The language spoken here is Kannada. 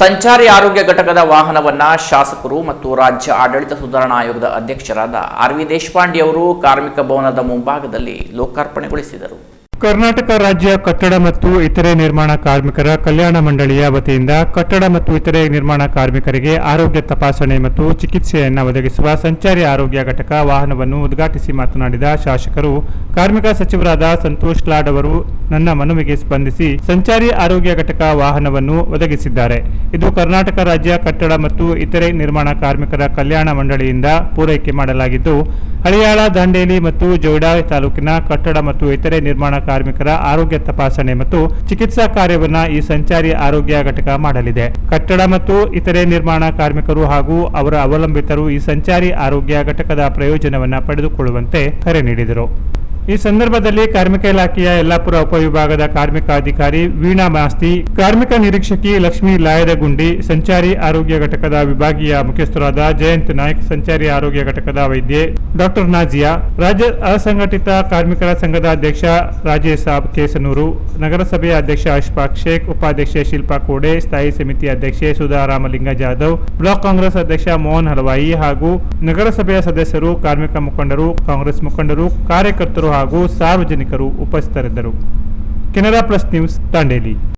ಸಂಚಾರಿ ಆರೋಗ್ಯ ಘಟಕದ ವಾಹನವನ್ನ ಶಾಸಕರು ಮತ್ತು ರಾಜ್ಯ ಆಡಳಿತ ಸುಧಾರಣಾ ಆಯೋಗದ ಅಧ್ಯಕ್ಷರಾದ ಆರ್ ವಿ ದೇಶಪಾಂಡೆ ಅವರು ಕಾರ್ಮಿಕ ಭವನದ ಮುಂಭಾಗದಲ್ಲಿ ಲೋಕಾರ್ಪಣೆಗೊಳಿಸಿದರು. ಕರ್ನಾಟಕ ರಾಜ್ಯ ಕಟ್ಟಡ ಮತ್ತು ಇತರೆ ನಿರ್ಮಾಣ ಕಾರ್ಮಿಕರ ಕಲ್ಯಾಣ ಮಂಡಳಿಯ ವತಿಯಿಂದ ಕಟ್ಟಡ ಮತ್ತು ಇತರೆ ನಿರ್ಮಾಣ ಕಾರ್ಮಿಕರಿಗೆ ಆರೋಗ್ಯ ತಪಾಸಣೆ ಮತ್ತು ಚಿಕಿತ್ಸೆಯನ್ನು ಒದಗಿಸುವ ಸಂಚಾರಿ ಆರೋಗ್ಯ ಘಟಕ ವಾಹನವನ್ನು ಉದ್ಘಾಟಿಸಿ ಮಾತನಾಡಿದ ಶಾಸಕರು, ಕಾರ್ಮಿಕ ಸಚಿವರಾದ ಸಂತೋಷ್ ಲಾಡ್ ಅವರು ನನ್ನ ಮನವಿಗೆ ಸ್ಪಂದಿಸಿ ಸಂಚಾರಿ ಆರೋಗ್ಯ ಘಟಕ ವಾಹನವನ್ನು ಒದಗಿಸಿದ್ದಾರೆ. ಇದು ಕರ್ನಾಟಕ ರಾಜ್ಯ ಕಟ್ಟಡ ಮತ್ತು ಇತರೆ ನಿರ್ಮಾಣ ಕಾರ್ಮಿಕರ ಕಲ್ಯಾಣ ಮಂಡಳಿಯಿಂದ ಪೂರೈಕೆ ಮಾಡಲಾಗಿದ್ದು ಹಳಿಯಾಳ, ದಾಂಡೇಲಿ ಮತ್ತು ಜೋಯ್ಡಾ ತಾಲೂಕಿನ ಕಟ್ಟಡ ಮತ್ತು ಇತರೆ ನಿರ್ಮಾಣ ಕಾರ್ಮಿಕರ ಆರೋಗ್ಯ ತಪಾಸಣೆ ಮತ್ತು ಚಿಕಿತ್ಸಾ ಕಾರ್ಯವನ್ನು ಈ ಸಂಚಾರಿ ಆರೋಗ್ಯ ಘಟಕ ಮಾಡಲಿದೆ. ಕಟ್ಟಡ ಮತ್ತು ಇತರೆ ನಿರ್ಮಾಣ ಕಾರ್ಮಿಕರು ಹಾಗೂ ಅವರ ಅವಲಂಬಿತರು ಈ ಸಂಚಾರಿ ಆರೋಗ್ಯ ಘಟಕದ ಪ್ರಯೋಜನವನ್ನು ಪಡೆದುಕೊಳ್ಳುವಂತೆ ಕರೆ ನೀಡಿದರು. ಈ ಸಂದರ್ಭದಲ್ಲಿ ಕಾರ್ಮಿಕ ಇಲಾಖೆಯ ಯಲ್ಲಾಪುರ ಉಪವಿಭಾಗದ ಕಾರ್ಮಿಕ ಅಧಿಕಾರಿ ವೀಣಾ ಮಾಸ್ತಿ, ಕಾರ್ಮಿಕ ನಿರೀಕ್ಷಕಿ ಲಕ್ಷ್ಮೀ ಲಾಯದಗುಂಡಿ, ಸಂಚಾರಿ ಆರೋಗ್ಯ ಘಟಕದ ವಿಭಾಗೀಯ ಮುಖ್ಯಸ್ಥರಾದ ಜಯಂತ್ ನಾಯ್ಕ್, ಸಂಚಾರಿ ಆರೋಗ್ಯ ಘಟಕದ ವೈದ್ಯೆ ಡಾಕ್ಟರ್ ನಾಜಿಯಾ, ರಾಜ್ಯ ಅಸಂಘಟಿತ ಕಾರ್ಮಿಕರ ಸಂಘದ ಅಧ್ಯಕ್ಷ ರಾಜೇಶ್ ಸಾಬ್ ಕೇಸನೂರು, ನಗರಸಭೆಯ ಅಧ್ಯಕ್ಷ ಅಶ್ಫಾಕ್ ಶೇಖ್, ಉಪಾಧ್ಯಕ್ಷೆ ಶಿಲ್ಪಾ ಕೋಡೆ, ಸ್ಥಾಯಿ ಸಮಿತಿ ಅಧ್ಯಕ್ಷೆ ಸುಧಾ ರಾಮಲಿಂಗ ಜಾಧವ್, ಬ್ಲಾಕ್ ಕಾಂಗ್ರೆಸ್ ಅಧ್ಯಕ್ಷ ಮೋಹನ್ ಹಲವಾಯಿ ಹಾಗೂ ನಗರಸಭೆಯ ಸದಸ್ಯರು, ಕಾರ್ಮಿಕ ಮುಖಂಡರು, ಕಾಂಗ್ರೆಸ್ ಮುಖಂಡರು, ಕಾರ್ಯಕರ್ತರು ಹಾಗೂ ಸಾರ್ವಜನಿಕರು ಉಪಸ್ಥಿತರಿದ್ದರು. Canara plus news Dandeli.